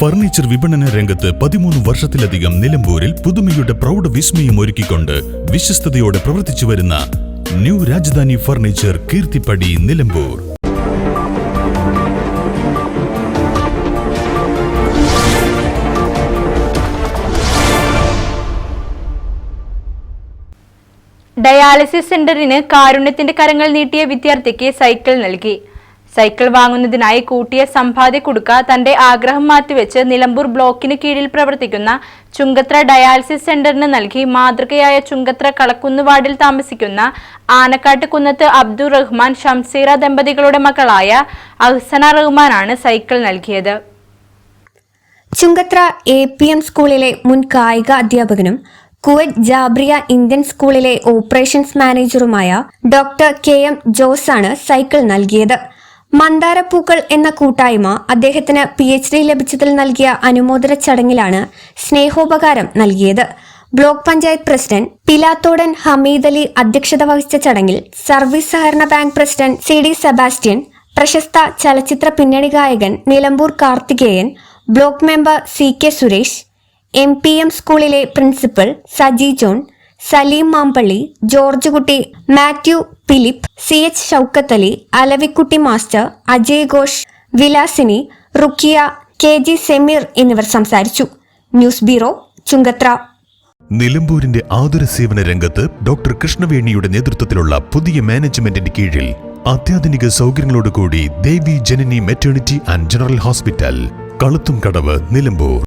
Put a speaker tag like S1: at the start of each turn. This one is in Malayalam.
S1: ഫർണിച്ചർ വിപണന രംഗത്ത് പതിമൂന്ന് വർഷത്തിലധികം നിലമ്പൂരിൽ പുതുമയുടെ പ്രൗഢ വിസ്മയം ഒരുക്കിക്കൊണ്ട് വിശ്വസ്തയോടെ പ്രവർത്തിച്ചു വരുന്ന new Rajadhani furniture Keerthipadi Nilambur.
S2: Dialysis സെന്ററിന് കാരുണ്യത്തിന്റെ കരങ്ങൾ നീട്ടിയ വിദ്യാർത്ഥിക്ക് സൈക്കിൾ നൽകി. സൈക്കിൾ വാങ്ങുന്നതിനായി കൂട്ടിയ സമ്പാദ്യ കുടുക്ക തന്റെ ആഗ്രഹം മാറ്റിവെച്ച് നിലമ്പൂർ ബ്ലോക്കിന് കീഴിൽ പ്രവർത്തിക്കുന്ന ചുങ്കത്ര ഡയാലിസിസ് സെന്ററിന് നൽകി മാതൃകയായ ചുങ്കത്ര കളക്കുന്ന് വാർഡിൽ താമസിക്കുന്ന ആനക്കാട്ട് കുന്നത്ത് അബ്ദുൾ റഹ്മാൻ ഷംസീറ ദമ്പതികളുടെ മക്കളായ അഹ്സന റഹ്മാനാണ് സൈക്കിൾ നൽകിയത്.
S3: ചുങ്കത്ര എ പി എം സ്കൂളിലെ മുൻ കായിക അധ്യാപകനും കുവൈറ്റ് ജാബ്രിയ ഇന്ത്യൻ സ്കൂളിലെ ഓപ്പറേഷൻസ് മാനേജറുമായ ഡോക്ടർ കെ എം ജോസാണ് സൈക്കിൾ നൽകിയത്. മന്ദാരപ്പൂക്കൾ എന്ന കൂട്ടായ്മ അദ്ദേഹത്തിന് പി എച്ച് ഡി ലഭിച്ചതിൽ നൽകിയ അനുമോദന ചടങ്ങിലാണ് സ്നേഹോപകാരം നൽകിയത്. ബ്ലോക്ക് പഞ്ചായത്ത് പ്രസിഡന്റ് പിലാത്തോടൻ ഹമീദ് അലി അധ്യക്ഷത വഹിച്ച ചടങ്ങിൽ സർവീസ് സഹകരണ bank president C D Sebastian പ്രശസ്ത ചലച്ചിത്ര പിന്നണി ഗായകൻ Nilambur Karthikeyan block member C K Suresh M P M സ്കൂളിലെ principal Saji John Saleem Mampally George Kutty Mathew Philip C H Shoukath Ali Alavikutty master Ajay Ghosh Vilasini Rukhiya K G Sameer എന്നിവർ സംസാരിച്ചു. News bureau Chungathara.
S1: നിലമ്പൂരിന്റെ ആതുര സേവന രംഗത്ത് ഡോക്ടർ കൃഷ്ണവേണിയുടെ നേതൃത്വത്തിലുള്ള പുതിയ മാനേജ്മെന്റിന്റെ കീഴിൽ അത്യാധുനിക സൗകര്യങ്ങളോടുകൂടി Devi Janani maternity and general hospital Kaluthum Kadavu Nilambur.